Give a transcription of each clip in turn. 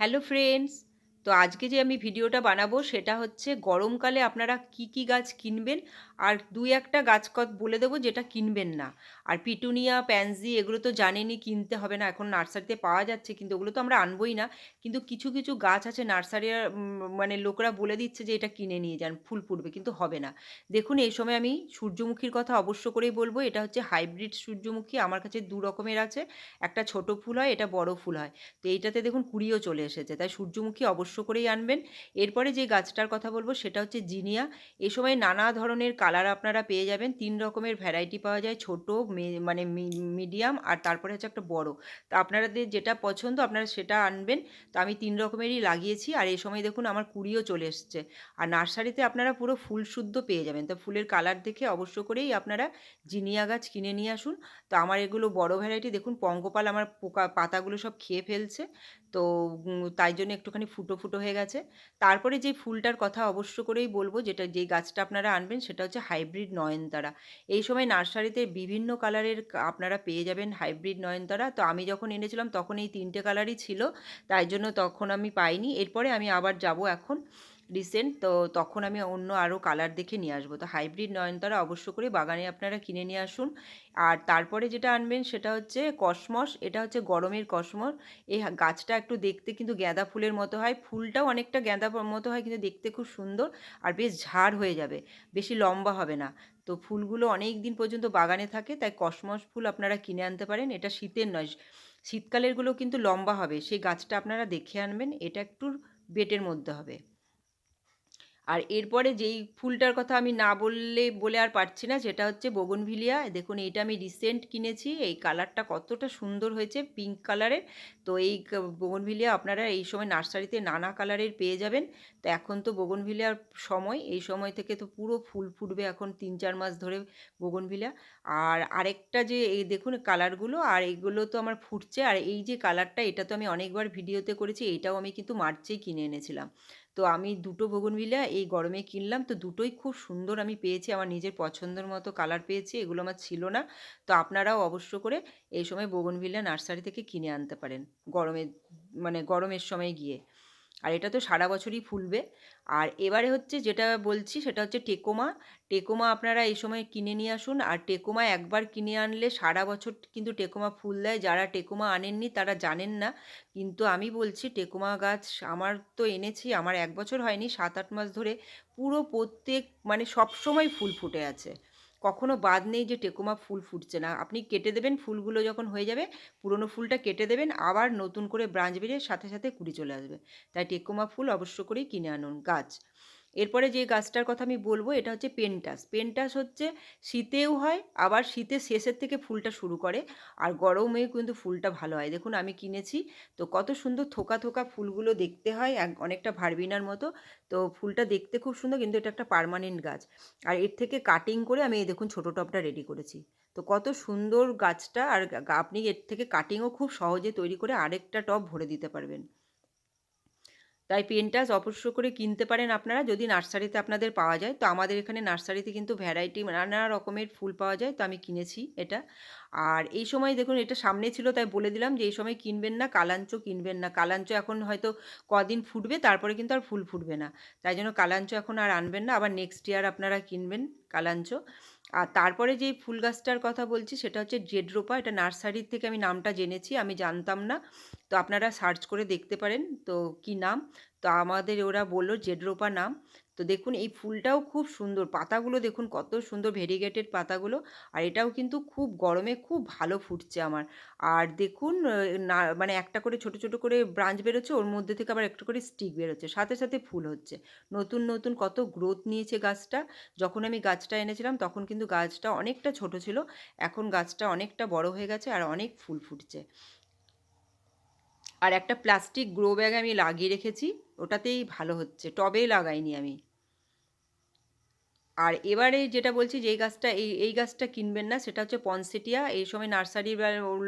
Hello friends তো আজকে যে আমি ভিডিওটা বানাবো সেটা হচ্ছে গরমকালে আপনারা কি কি গাছ কিনবেন আর দুই একটা গাছ কত বলে দেবো যেটা কিনবেন না। আর পিটুনিয়া প্যান্সি এগুলো তো জানেনই কিনতে হবে না, এখন নার্সারিতে পাওয়া যাচ্ছে কিন্তু ওগুলো তো আমরা আনবই না। কিন্তু কিছু কিছু গাছ আছে নার্সারি মানে লোকরা বলে দিচ্ছে যে এটা কিনে নিয়ে যান, ফুল ফুটবে কিন্তু হবে না। দেখুন, এই সময় আমি সূর্যমুখীর কথা অবশ্য করেই বলব, এটা হচ্ছে হাইব্রিড সূর্যমুখী, আমার কাছে দু রকমের আছে। একটা ছোট ফুল হয়, এটা বড় ফুল হয়। তো এইটাতে দেখুন কুড়িও চলে এসেছে, তাই সূর্যমুখী অবশ্য করেই আনবেন। এরপরে যে গাছটার কথা বলব সেটা হচ্ছে জিনিয়া। এ সময় নানা ধরনের কালার আপনারা পেয়ে যাবেন। তিন রকমের ভ্যারাইটি পাওয়া যায়। ছোট মানে মিডিয়াম আর তারপরে হচ্ছে একটা বড়। তা আপনাদের যেটা পছন্দ আপনারা সেটা আনবেন। তো আমি তিন রকমেরই লাগিয়েছি। আর এই সময় দেখুন আমার কুড়িও চলে এসছে। আর নার্সারিতে আপনারা পুরো ফুল শুদ্ধ পেয়ে যাবেন। তো ফুলের কালার দেখে অবশ্য করেই আপনারা জিনিয়া গাছ কিনে নিয়ে আসুন। তো আমার এগুলো বড় ভ্যারাইটি। দেখুন পঙ্গপাল আমার পোকা, পাতাগুলো সব খেয়ে ফেলছে। তো তাই জন্য একটুখানি ফুটো ফুটো হয়ে গেছে। তারপরে যে ফুলটার কথা অবশ্য করেই বলব, যেটা যেই গাছটা আপনারা আনবেন সেটা হচ্ছে হাইব্রিড নয়নতারা। এই সময় নার্সারিতে বিভিন্ন কালারের আপনারা পেয়ে যাবেন হাইব্রিড নয়নতারা। তো আমি যখন এনেছিলাম তখন এই তিনটে কালারই ছিল, তাই জন্য তখন আমি পাইনি। এরপরে আমি আবার যাব এখন। রিসেন্ট তো তখন আমি অন্য আরও কালার দেখে নিয়ে আসব। তো হাইব্রিড নয়নতারা অবশ্য করে বাগানে আপনারা কিনে নিয়ে আসুন। আর তারপরে যেটা আনবেন সেটা হচ্ছে কসমস, এটা হচ্ছে গরমের কসমস। এই গাছটা একটু দেখতে কিন্তু গাঁদা ফুলের মতো হয়। ফুলটাও অনেকটা গাঁদা মতো হয় কিন্তু দেখতে খুব সুন্দর আর বেশ ঝাড় হয়ে যাবে, বেশি লম্বা হবে না। তো ফুলগুলো অনেক দিন পর্যন্ত বাগানে থাকে, তাই কসমস ফুল আপনারা কিনে আনতে পারেন। এটা শীতের নয়, শীতকালেরগুলো কিন্তু লম্বা হবে। সেই গাছটা আপনারা দেখে আনবেন, এটা একটু বেটের মধ্যে হবে। আর এরপরে যেই ফুলটার কথা আমি না বললে, বলে আর পারছি না, সেটা হচ্ছে বগনভিলিয়া। দেখুন, এইটা আমি রিসেন্ট কিনেছি, এই কালারটা কতটা সুন্দর হয়েছে পিঙ্ক কালারের তো এই বগনভিলিয়া আপনারা এই সময় নার্সারিতে নানা কালারের পেয়ে যাবেন। তো এখন তো বগনভিলিয়ার সময়, এই সময় থেকে তো পুরো ফুল ফুটবে এখন তিন চার মাস ধরে বগনভিলিয়া। আর আরেকটা যে, এই দেখুন কালারগুলো আর এইগুলো তো আমার ফুটছে। আর এই যে কালারটা এটা তো আমি অনেকবার ভিডিওতে করেছি এইটাও আমি কিন্তু মার্চেই কিনে এনেছিলাম। তো আমি দুটো বগনভিলিয়া এই গরমে কিনলাম। তো দুটোই খুব সুন্দর আমি পেয়েছি। আমার নিজের পছন্দের মতো কালার পেয়েছি। এগুলো আমার ছিল না। তো আপনারাও অবশ্য করে এই সময় বগনভিলিয়া নার্সারি থেকে কিনে আনতে পারেন। গরমের মানে গরমের সময় গিয়ে। আর এটা তো সারা বছরই ফুলবে। আর এবারে হচ্ছে যেটা বলছি সেটা হচ্ছে টেকোমা। টেকোমা আপনারা এই সময় কিনে নিয়ে আসুন। আর টেকোমা একবার কিনে আনলে সারা বছর কিন্তু টেকোমা ফুল দেয়। যারা টেকোমা আনেননি তারা জানেন না। কিন্তু আমি বলছি টেকোমা গাছ আমার তো এনেছি, আমার এক বছর হয়নি, সাত আট মাস ধরে পুরো প্রত্যেক মানে সব সময় ফুল ফুটে আছে। কখনো বাদ নেই যে টেকোমা ফুল ফুটছে না। আপনি কেটে দেবেন, ফুলগুলো যখন হয়ে যাবে, পুরনো ফুলটা কেটে দেবেন, আবার নতুন করে ব্রাঞ্চ বেরিয়ে সাথে সাথে কুড়ি চলে আসবে। তাই টেকোমা ফুল অবশ্য করেই কিনে আনুন। গাছ এরপরে যে গাছটার কথা আমি বলব, এটা হচ্ছে পেন্টাস পেন্টাস হচ্ছে শীতেও হয়, আবার শীতের শেষের থেকে ফুলটা শুরু করে, আর গরমেও কিন্তু ফুলটা ভালো হয়। দেখুন, আমি কিনেছি, তো কত সুন্দর থোকা থোকা ফুলগুলো দেখতে হয়, এক, অনেকটা ভারবিনার মতো। তো ফুলটা দেখতে খুব সুন্দর, কিন্তু এটা একটা পারমানেন্ট গাছ। আর এর থেকে কাটিং করে আমি এই দেখুন ছোটো টপটা রেডি করেছি। তো কত সুন্দর গাছটা, আর আপনি এর থেকে কাটিংও খুব সহজে তৈরি করে আরেকটা টপ ভরে দিতে পারবেন। তাই পেনটাস অবশ্য করে কিনতে পারেন আপনারা। যদি নার্সারিতে আপনাদের পাওয়া যায়, তো আমাদের এখানে নার্সারিতে কিন্তু ভ্যারাইটি নানা রকমের ফুল পাওয়া যায়, তো আমি কিনেছি এটা। আর এই সময় দেখুন, এটা সামনে ছিল, তাই বলে দিলাম যে, এই সময় কিনবেন না, কালাঞ্চ কিনবেন না। কালাঞ্চ এখন হয়তো কদিন ফুটবে, তারপরে কিন্তু আর ফুল ফুটবে না। তাই জন্য কালাঞ্চ এখন আর আনবেন না, আবার নেক্সট ইয়ার আপনারা কিনবেন কালাঞ্চ। আর তারপরে যে ফুল গাছটার কথা বলছি, সেটা হচ্ছে জেডরোপা। এটা নার্সারির থেকে আমি নামটা জেনেছি, আমি জানতাম না। তো আপনারা সার্চ করে দেখতে পারেন, তো কি নাম? তো আমাদের ওরা বলল জেডরোপা নাম। তো দেখুন এই ফুলটাও খুব সুন্দর, পাতাগুলো দেখুন কত সুন্দর ভেরিগেটেড পাতাগুলো, আর এটাও কিন্তু খুব গরমে খুব ভালো ফুটছে আমার। আর দেখুন না মানে একটা করে ছোট ছোট করে ব্রাঞ্চ বেরোচ্ছে, ওর মধ্যে থেকে আবার একটা করে স্টিক বেরোচ্ছে, সাথে সাথে ফুল হচ্ছে। নতুন নতুন কত গ্রোথ নিয়েছে গাছটা। যখন আমি গাছটা এনেছিলাম, তখন কিন্তু গাছটা অনেকটা ছোট ছিল, এখন গাছটা অনেকটা বড় হয়ে গেছে, আর অনেক ফুল ফুটছে। আর একটা প্লাস্টিক গ্রো ব্যাগ আমি লাগিয়ে রেখেছি ওটাতেই ভালো হচ্ছে টবেই লাগাইনি আমি। আর এবারে যেটা বলছি যে এই গাছটা, এই এই গাছটা কিনবেন না, সেটা হচ্ছে পনসেটিয়া। এই সময় নার্সারির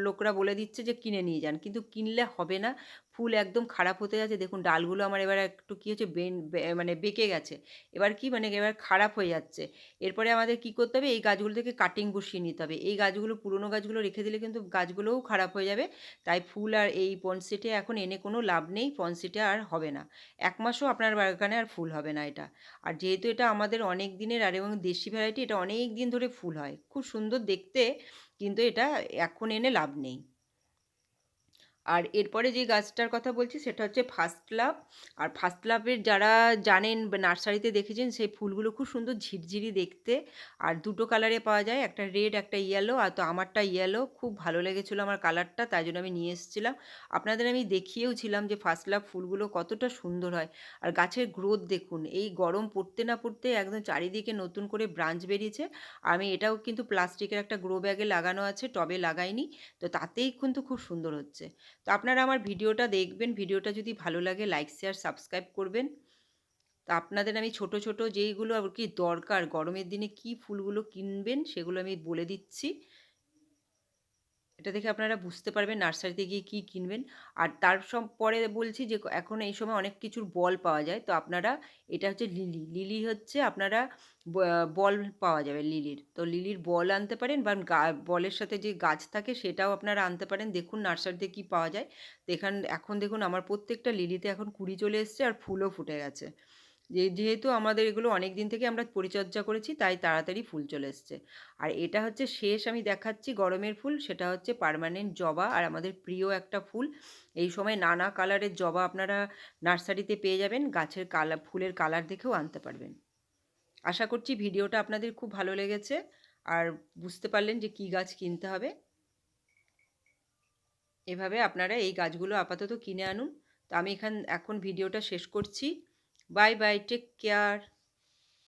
লোকরা বলে দিচ্ছে যে, কিনে নিয়ে যান। কিন্তু কিনলে হবে না, ফুল একদম খারাপ হতে যাচ্ছে। দেখুন, ডালগুলো আমার এবার একটু কী হচ্ছে, বেন মানে বেঁকে গেছে। এবার কি মানে এবার খারাপ হয়ে যাচ্ছে। এরপরে আমাদের কি করতে হবে, এই গাছগুলো থেকে কাটিং বসিয়ে নিতে হবে। এই গাছগুলো, পুরনো গাছগুলো রেখে দিলে কিন্তু গাছগুলোও খারাপ হয়ে যাবে। তাই ফুল আর এই পনসেটে এখন এনে কোনো লাভ নেই পনসেটে আর হবে না। এক মাসও আপনার বাগানে আর ফুল হবে না এটা। আর যেহেতু এটা আমাদের অনেক দিনের আর এবং দেশি ভ্যারাইটি এটা অনেক দিন ধরে ফুল হয়। খুব সুন্দর দেখতে, কিন্তু এটা এখন এনে লাভ নেই। আর এরপরে যে গাছটার কথা বলছি, সেটা হচ্ছে ফার্স্ট লাভ আর ফার্স্ট লাভের যারা জানেন নার্সারিতে দেখেছেন, সেই ফুলগুলো খুব সুন্দর ঝিরঝিরি দেখতে। আর দুটো কালারে পাওয়া যায়, একটা রেড একটা ইয়েলো আর তো আমারটা ইয়েলো খুব ভালো লেগেছিলো আমার কালারটা তাই জন্য আমি নিয়ে এসেছিলাম। আপনাদের আমি দেখিয়েও ছিলাম যে ফার্স্ট লাভ ফুলগুলো কতটা সুন্দর হয়। আর গাছের গ্রোথ দেখুন, এই গরম পড়তে না পড়তে একদম চারিদিকে নতুন করে ব্রাঞ্চ বেরিয়েছে। আমি এটাও কিন্তু প্লাস্টিকের একটা গ্রো ব্যাগে লাগানো আছে, টবে লাগাইনি। তো তাতেই কিন্তু খুব সুন্দর হচ্ছে। তো আপনারা আমার ভিডিওটা দেখবেন, ভিডিওটা যদি ভালো লাগে লাইক শেয়ার সাবস্ক্রাইব করবেন। তো আপনাদের আমি ছোট ছোট যেইগুলো আর কি দরকার, গরমের দিনে কি ফুলগুলো কিনবেন সেগুলো আমি বলে দিচ্ছি। এটা দেখে আপনারা বুঝতে পারবেন নার্সারিতে গিয়ে কী কিনবেন। আর তার পরে বলছি যে এখন এই সময় অনেক কিছুর বল পাওয়া যায়। তো আপনারা, এটা হচ্ছে লিলি। লিলি হচ্ছে আপনারা বল পাওয়া যাবে লিলির। তো লিলির বল আনতে পারেন বা বলের সাথে যে গাছ থাকে সেটাও আপনারা আনতে পারেন। দেখুন নার্সারিতে কী পাওয়া যায়। তো এখান, এখন দেখুন আমার প্রত্যেকটা লিলিতে এখন কুড়ি চলে এসছে আর ফুলও ফুটে গেছে। যে, যেহেতু আমাদের এগুলো অনেক দিন থেকে আমরা পরিচর্যা করেছি, তাই তাড়াতাড়ি ফুল চলে এসছে। আর এটা হচ্ছে শেষ আমি দেখাচ্ছি গরমের ফুল, সেটা হচ্ছে পারমানেন্ট জবা আর আমাদের প্রিয় একটা ফুল। এই সময় নানা কালারের জবা আপনারা নার্সারিতে পেয়ে যাবেন, গাছের কালার ফুলের কালার দেখেও আনতে পারবেন। আশা করছি ভিডিওটা আপনাদের খুব ভালো লেগেছে, আর বুঝতে পারলেন যে কী গাছ কিনতে হবে। এভাবে আপনারা এই গাছগুলো আপাতত কিনে আনুন। তো আমি এখান, এখন ভিডিওটা শেষ করছি। Bye bye. Take care.